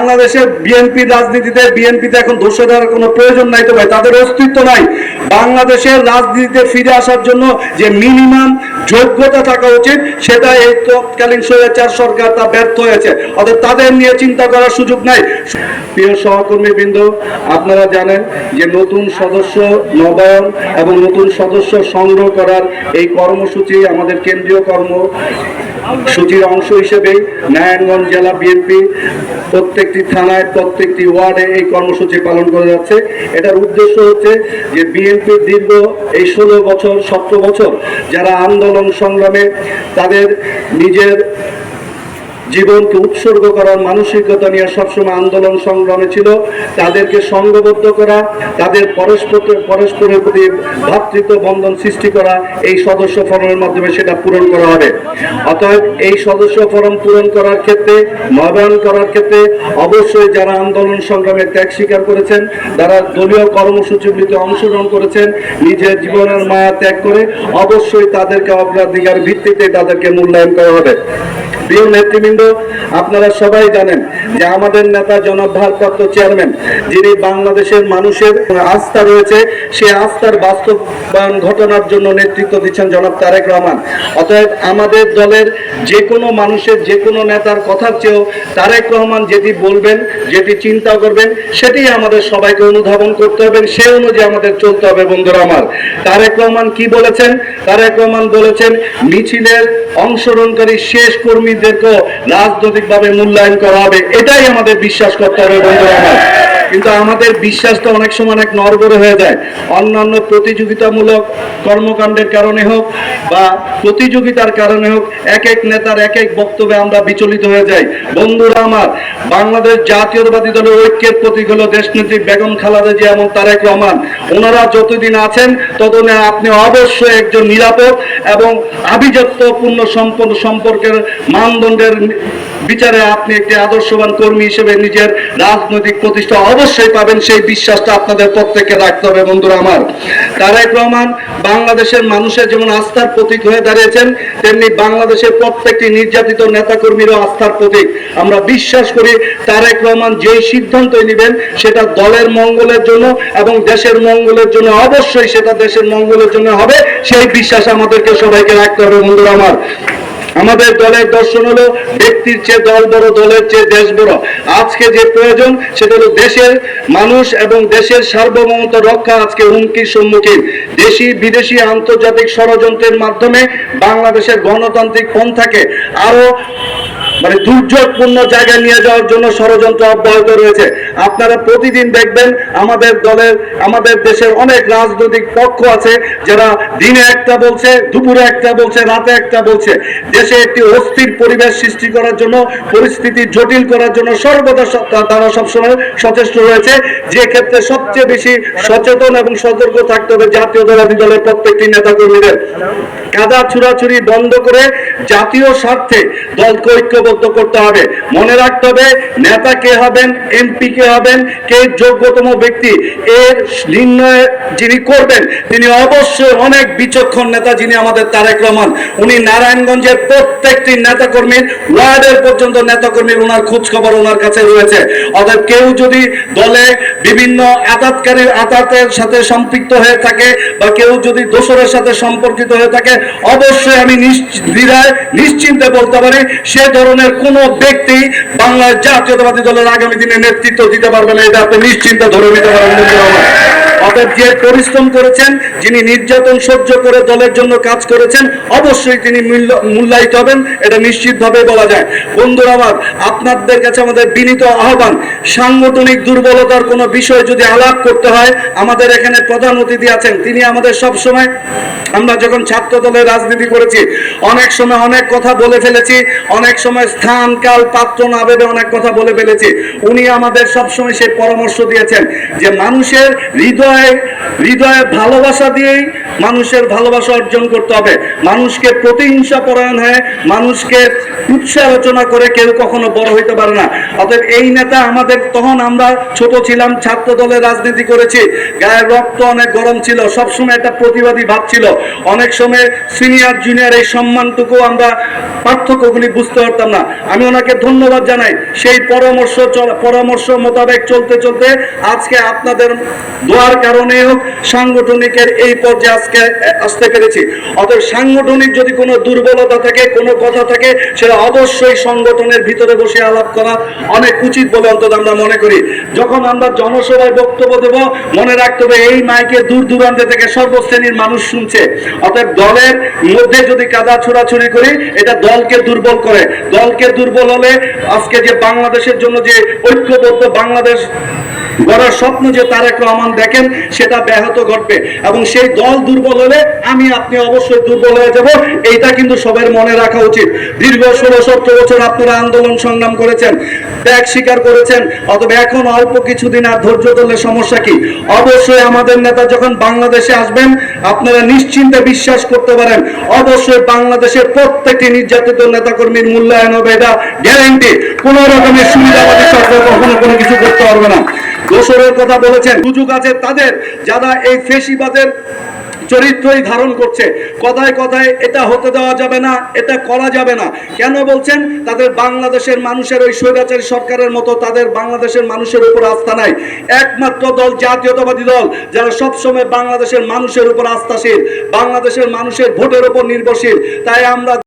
বাংলাদেশের বিএনপি রাজনীতিতে, বিএনপিতে এখন দোষের কোনো প্রয়োজন নাই তো ভাই, তাদের অস্তিত্ব নাই। বাংলাদেশের রাজনীতিতে ফিরে আসার জন্য যে মিনিমাম যোগ্যতা থাকা উচিত সেটা এই তৎকালীন স্বৈরাচার সরকার তা ব্যর্থ হয়েছে। অর্থাৎ তাদের নিয়ে চিন্তা করার সুযোগ নাই। প্রিয় সহকর্মী বৃন্দ আপনারা জানেন যে নতুন সদস্য নবায়ন এবং নতুন সদস্য সংগ্রহ করার এই কর্মসূচি আমাদের কেন্দ্রীয় কর্ম। সূচির অংশ হিসেবে নারায়ণগঞ্জ জেলা বিএনপি প্রত্যেকটি থানায়, প্রত্যেকটি ওয়ার্ডে এই কর্মসূচি পালন করে যাচ্ছে। এটার উদ্দেশ্য হচ্ছে যে বিএনপি দীর্ঘ এই ষোলো বছর, সতেরো বছর যারা আন্দোলন সংগ্রামে তাদের নিজের জীবনকে উৎসর্গ করার মানসিকতা নিয়ে সবসময় আন্দোলন সংগ্রামে ছিল। তাদেরকে সংঘবদ্ধ করা, তাদের পরস্পর পরস্পরের প্রতি ভ্রাতৃত্ব বন্ধন সৃষ্টি করা এই সদস্য ফরমের মাধ্যমে সেটা পূরণ করা হবে। অতএব এই সদস্য ফরম পূরণ করার ক্ষেত্রে, নবায়ন করার ক্ষেত্রে অবশ্যই যারা আন্দোলন সংগ্রামে ত্যাগ স্বীকার করেছেন, যারা দলীয় কর্মসূচিগুলিতে অংশগ্রহণ করেছেন, নিজের জীবনের মায়া ত্যাগ করে অবশ্যই তাদেরকে অগ্রাধিকার ভিত্তিতে তাদেরকে মূল্যায়ন করা হবে। প্রিয় নেতৃবৃন্দ, আপনারা সবাই জানেন যে আমাদের নেতা জনাব ভারপ্রাপ্ত চেয়ারম্যান, যিনি বাংলাদেশের মানুষের আস্থা রয়েছে সেই আস্থার বাস্তবায়ন ঘটনার জন্য নেতৃত্ব দিচ্ছেন জনাব তারেক রহমান। অতএব আমাদের দলের যে কোনো মানুষের যে কোনো নেতার কথার চেয়েও তারেক রহমান যেটি বলবেন, যেটি চিন্তা করবেন, সেটি আমাদের সবাইকে অনুধাবন করতে হবে, সে অনুযায়ী আমাদের চলতে হবে বন্ধুরা আমার। তারেক রহমান কি বলেছেন? তারেক রহমান বলেছেন, মিছিলের অংশগ্রহণকারী শেষ কর্মীদেরকেও রাজনৈতিকভাবে মূল্যায়ন করা হবে। এটাই আমাদের বিশ্বাস করতে হবে বন্ধুরা আমার কিন্তু আমাদের বিশ্বাসটা অনেক সময় অনেক নরবরে হয়ে যায়। অন্যান্য প্রতিযোগিতামূলক কর্মকাণ্ডের কারণে হোক বা প্রতিযোগিতার কারণে হোক, এক এক নেতার এক এক বক্তব্যে আমরা বিচলিত হয়ে যাই। বন্ধুরা আমার, বাংলাদেশ জাতীয়তাবাদী দলের ঐক্যের প্রতীক হলো দেশনেত্রী বেগম খালাদা জিয়া এবং তারেক রহমান। ওনারা যতদিন আছেন, ততদিন আপনি অবশ্যই একজন নিরাপদ এবং আভিজাত্যপূর্ণ সম্পন্ন সম্পর্কের মানদণ্ডের বিচারে আপনি একটি আদর্শবান কর্মী হিসেবে নিজের রাজনৈতিক প্রতিষ্ঠা অবশ্যই পাবেন সেই বিশ্বাসটা আপনাদের প্রত্যেককে রাখতে হবে, বন্ধুরা আমার। তারেক রহমান বাংলাদেশের মানুষের যেমন আস্থার প্রতীক হয়ে দাঁড়িয়েছেন, তেমনি বাংলাদেশের প্রত্যেকটি নির্যাতিত নেতাকর্মীরও আস্থার প্রতীক। আমরা বিশ্বাস করি তারেক রহমান যেই সিদ্ধান্তই নেবেন, সেটা দলের মঙ্গলের জন্য এবং দেশের মঙ্গলের জন্য অবশ্যই সেটা দেশের মঙ্গলের জন্য হবে, সেই বিশ্বাস আমাদেরকে সবাইকে রাখতে হবে, বন্ধুরা আমার। আমাদের দলের দর্শন হলো ব্যক্তির চেয়ে দল বড়, দলের চেয়ে দেশ বড়। আজকে যে প্রয়োজন, সেটা হলো দেশের মানুষ এবং দেশের সার্বভৌমত্ব রক্ষা আজকে হুমকির সম্মুখীন। দেশি, বিদেশি আন্তর্জাতিক ষড়যন্ত্রের মাধ্যমে বাংলাদেশের গণতান্ত্রিক পন্থাকে আরও মানে দুর্যোগপূর্ণ জায়গায় নিয়ে যাওয়ার জন্য ষড়যন্ত্র অব্যাহত রয়েছে। আপনারা প্রতিদিন দেখবেন আমাদের দলের, আমাদের দেশের অনেক রাজনৈতিক পক্ষ আছে যারা দিনে একটা বলছে, দুপুরে একটা বলছে, রাতে একটা বলছে। দেশে একটি অস্থির পরিবেশ সৃষ্টি করার জন্য, পরিস্থিতি জটিল করার জন্য সর্বদা তারা সবসময় সচেষ্ট রয়েছে। যে ক্ষেত্রে সবচেয়ে বেশি সচেতন এবং সতর্ক থাকতে হবে জাতীয় জাতীয়তাবাদী দলের প্রত্যেকটি নেতাকর্মীদের। কাদা ছুড়াছুরি বন্ধ করে জাতীয় স্বার্থে দলকে ঐক্যবদ্ধ করতে হবে। মনে রাখতে হবে, নেতা কে হবেন, এমপি কে হবেন? কে যোগ্যতম ব্যক্তি? এর নির্ণয় যিনি করবেন, তিনি অবশ্যই অনেক বিচক্ষণ নেতা যিনি আমাদের তারেক রহমান। উনি নারায়ণগঞ্জের প্রত্যেকটি নেতাকর্মীর, ওয়ার্ডের পর্যন্ত নেতাকর্মীর ওনার খোঁজ খবর ওনার কাছে রয়েছে। অর্থাৎ কেউ যদি দলে বিভিন্ন আতাতকারী আতাতের সাথে সম্পৃক্ত হয়ে থাকে বা কেউ যদি দোসরের সাথে সম্পর্কিত হয়ে থাকে, অবশ্যই আমি নির্দ্বিধায় নিশ্চিন্তে বলতে পারি, সে ধরনের কোন ব্যক্তি বাংলার জাতীয়তাবাদী দলের আগামী দিনে নেতৃত্ব দিতে পারবে না এটা আপনি নিশ্চিন্তে ধরে নিতে পারেন। অর্থাৎ যে পরিশ্রম করেছেন, যিনি নির্যাতন সহ্য করে দলের জন্য কাজ করেছেন, অবশ্যই তিনি মূল্যায়িত হবেন, এটা নিশ্চিতভাবে বলা যায়। বন্ধুরা আমার, আপনাদের কাছে আমাদের বিনীত আহ্বান, সাংগঠনিক দুর্বলতার কোনো বিষয় যদি আলাপ করতে হয়, আমাদের এখানে প্রধান অতিথি আছেন, তিনি আমাদের সব সময় আমরা যখন ছাত্র দলের রাজনীতি করেছি, অনেক সময় অনেক কথা বলে ফেলেছি, অনেক সময় স্থান, কাল, পাত্র না ভেবে অনেক কথা বলে ফেলেছি, উনি আমাদের সব সময় সেই পরামর্শ দিয়েছেন যে মানুষের হৃদয় হৃদয়ে হৃদয়ে ভালোবাসা দিয়েই মানুষের ভালোবাসা অর্জন করতে হবে। মানুষকে প্রতিহিংসা পরায়ণ হয়ে মানুষকে উৎসাহ আলোচনা করে কেউ কখনো বড় হইতে পারে না। অতএব এই নেতা আমাদের, তখন আমরা ছোট ছিলাম ছাত্র দলের রাজনীতি করেছি গায়ের রক্ত অনেক গরম ছিল, সবসময় একটা প্রতিবাদী ভাব ছিল। অনেক সময় সিনিয়র, জুনিয়র এই সম্মানটুকু আমরা পার্থক্যগুলি বুঝতে পারতাম না। আমি ওনাকে ধন্যবাদ জানাই। সেই পরামর্শ পরামর্শ মোতাবেক চলতে চলতে আজকে আপনাদের দোয়ার কারণে হোক, সাংগঠনিকের এই পর্যায়ে আজকে আসতে পেরেছি। অতএব সাংগঠনিক যদি কোনো দুর্বলতা থাকে, কোনো কথা থাকে, সেটা অবশ্যই সংগঠনের ভিতরে বসে আলাপ করা অনেক উচিত বলে অন্তত আমরা মনে করি। যখন আমরা জনসভায় বক্তব্য দেব, মনে রাখতে হবে এই মাইকে দূর দূরান্ত থেকে সর্বশ্রেণীর মানুষ শুনছে। অতএব দলের মধ্যে যদি কাদা ছোড়াছুড়ি করি, এটা দলকে দুর্বল করে। দলকে দুর্বল হলে আজকে যে বাংলাদেশের জন্য যে ঐক্যবদ্ধ বাংলাদেশ গড়ার স্বপ্ন যে তারেক রহমান দেখেন, সেটা ব্যাহত ঘটবে। এবং সেই দল দুর্বল হলে আমি আপনি অবশ্যই দুর্বল হয়ে যাব, এইটা কিন্তু সবার মনে রাখা উচিত। দীর্ঘ ষোলো সতেরো বছর আপনারা আন্দোলন সংগ্রাম করেছেন, ত্যাগ স্বীকার করেছেন, অথবা এখন অল্প কিছুদিন আর ধৈর্য ধরলে সমস্যা কি? অবশ্যই আমাদের নেতা যখন বাংলাদেশে আসবেন, আপনারা নিশ্চিন্তে বিশ্বাস করতে পারেন, অবশ্যই বাংলাদেশের প্রত্যেকটি নির্যাতিত নেতাকর্মীর মূল্যায়ন হবে, এটা গ্যারেন্টি কোন রকমের সুবিধাবাদী সরকার কখনো কোনো কিছু করতে পারবে না। দোসরের কথা বলেছেন। সুযোগ আছে তাদের যারা এই ফেসিবাদের চরিত্রই ধারণ করছে। কথায় কথায় এটা হতে দেওয়া যাবে না, এটা করা যাবে না। কেন বলছেন? তাদের বাংলাদেশের মানুষের ওই স্বৈরাচারী সরকারের মতো তাদের বাংলাদেশের মানুষের উপর আস্থা নাই। একমাত্র দল, জাতীয়তাবাদী দল, যারা সবসময় বাংলাদেশের মানুষের উপর আস্থাশীল, বাংলাদেশের মানুষের ভোটের উপর নির্ভরশীল। তাই আমরা